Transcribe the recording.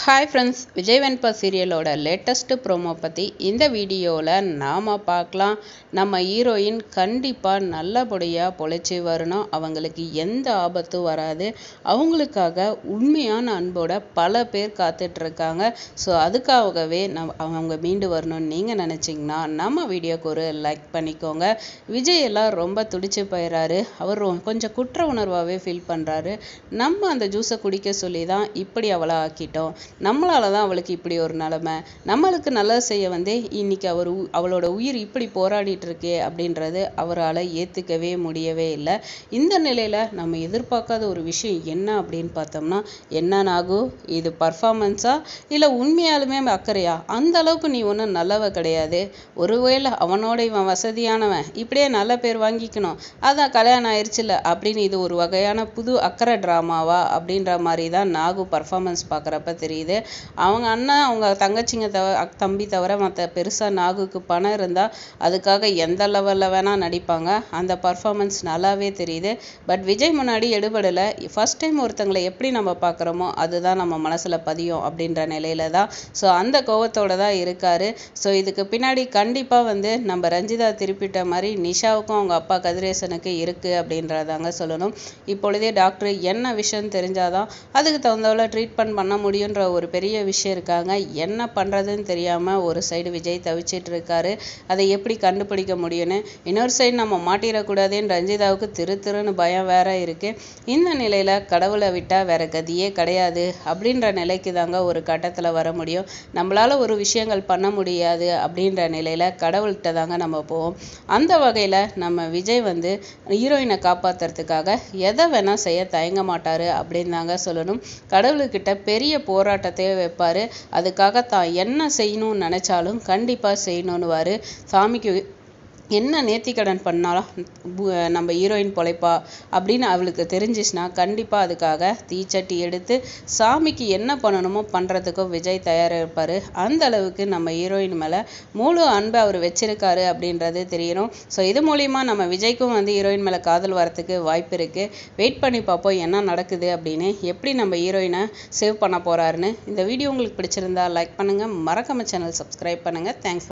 Hi friends Vijay Venba சீரியலோட latest promo பற்றி இந்த வீடியோவில் நாம் பார்க்கலாம். நம்ம ஹீரோயின் கண்டிப்பாக நல்லபடியாக பொழைச்சி வரணும். அவங்களுக்கு எந்த ஆபத்தும் வராது. அவங்களுக்காக உண்மையான அன்போட பல பேர் காத்துட்ருக்காங்க. ஸோ அதுக்காகவே நம் அவங்க மீண்டு வரணும்னு நீங்கள் நினச்சிங்கன்னா நம்ம வீடியோக்கு ஒரு லைக் பண்ணிக்கோங்க. விஜய் எல்லாம் ரொம்ப துடிச்சு போயிடுறாரு அவர் கொஞ்சம் குற்ற உணர்வாகவே ஃபீல் பண்ணுறாரு நம்ம அந்த ஜூஸை குடிக்க சொல்லி தான் இப்படி அவளை ஆக்கிட்டோம். நம்மளால தான் அவளுக்கு இப்படி ஒரு நிலமை. நம்மளுக்கு நல்லது செய்ய வந்து இன்னைக்கு அவர் அவளோட உயிர் இப்படி போராடிட்டு இருக்கே அப்படின்றது அவரால் ஏற்றுக்கவே முடியவே இல்லை. இந்த நிலையில் நம்ம எதிர்பார்க்காத ஒரு விஷயம் என்ன அப்படின்னு பார்த்தோம்னா என்ன நாகு? இது பர்ஃபார்மன்ஸா இல்லை உண்மையாலுமே அக்கறையா? அந்த அளவுக்கு நீ ஒன்றும் நல்லவ கிடையாது. ஒருவேளை அவனோட இவன் வசதியானவன் இப்படியே நல்ல பேர் வாங்கிக்கணும். அதான் கல்யாணம் ஆயிடுச்சுல அப்படின்னு இது ஒரு வகையான புது அக்கறை ட்ராமாவா அப்படின்ற மாதிரி தான் நாகு பர்ஃபார்மன்ஸ் பார்க்குறப்ப தெரியுது. அவங்க அண்ணன் அவங்க தங்கச்சிங்க தவ தம்பி தவிர மற்ற பெருசாக நாகுக்கு பணம் இருந்தால் அதுக்காக எந்த லெவலில் வேணால் நடிப்பாங்க. அந்த பர்ஃபார்மன்ஸ் நல்லாவே தெரியுது. பட் விஜய் முன்னாடி எடுபடலை. ஃபஸ்ட் டைம் ஒருத்தங்களை எப்படி நம்ம பார்க்குறோமோ அதுதான் நம்ம மனசில் பதியும் அப்படின்ற நிலையில தான். ஸோ அந்த கோவத்தோட தான் இருக்கார். ஸோ இதுக்கு பின்னாடி கண்டிப்பாக வந்து நம்ம ரஞ்சிதா திருப்பிட்ட மாதிரி நிஷாவுக்கும் அவங்க அப்பா கதிரேசனுக்கு இருக்குது அப்படின்றதாங்க சொல்லணும். இப்பொழுதே டாக்டர் என்ன விஷயம் தெரிஞ்சாதான் அதுக்கு தகுந்தவளை ட்ரீட்மெண்ட் பண்ண முடியுன்ற ஒரு பெரிய விஷயம் இருக்காங்க. என்ன பண்ணுறதுன்னு தெரியாமல் ஒரு சைடு விஜய் தவிச்சிட்டு இருக்காரு. அதை எப்படி கண்டுபிடிக்க முடியும்னு இன்னொரு சைடு நம்ம மாட்டிடக்கூடாதுன்னு ரஞ்சிதாவுக்கு திரு திருன்னு பயம் வேற இருக்கு. இந்த நிலையில் கடவுளை விட்டால் வேற கதியே கிடையாது அப்படின்ற நிலைக்கு தாங்க ஒரு கட்டத்தில் வர முடியும். நம்மளால ஒரு விஷயங்கள் பண்ண முடியாது அப்படின்ற நிலையில் கடவுள்கிட்ட தாங்க நம்ம போவோம். அந்த வகையில் நம்ம விஜய் வந்து ஹீரோயினை காப்பாற்றுறதுக்காக எதை வேணால் செய்ய தயங்க மாட்டார் அப்படின்னு தாங்க சொல்லணும். கடவுள்கிட்ட பெரிய போராட்டத்தையே வைப்பார். அதுக்காக தான் என்ன செய்யணும்னு நினச்சாலும் கண்டிப்பாக செய்யணுன்னுவார் சாமிக்கு என்ன நேர்த்திக்கடன் பண்ணாலும் நம்ம ஹீரோயின் பொழைப்பா அப்படின்னு அவளுக்கு தெரிஞ்சிச்சுன்னா கண்டிப்பாக அதுக்காக தீச்சட்டி எடுத்து சாமிக்கு என்ன பண்ணணுமோ பண்ணுறதுக்கும் விஜய் தயாராக இருப்பார் அந்த அளவுக்கு நம்ம ஹீரோயின் மேலே முழு அன்பை அவர் வச்சிருக்காரு அப்படின்றது தெரியணும். ஸோ இது மூலிமா நம்ம விஜய்க்கும் வந்து ஹீரோயின் மேலே காதல் வரத்துக்கு வாய்ப்பு இருக்குது வெயிட் பண்ணி பார்ப்போம் என்ன நடக்குது அப்படின்னு எப்படி நம்ம ஹீரோயினை சேவ் பண்ண போகிறாருன்னு இந்த வீடியோ உங்களுக்கு பிடிச்சிருந்தா லைக் பண்ணுங்கள் மறக்காம சேனல் சப்ஸ்கிரைப் பண்ணுங்கள் தேங்க்ஸ்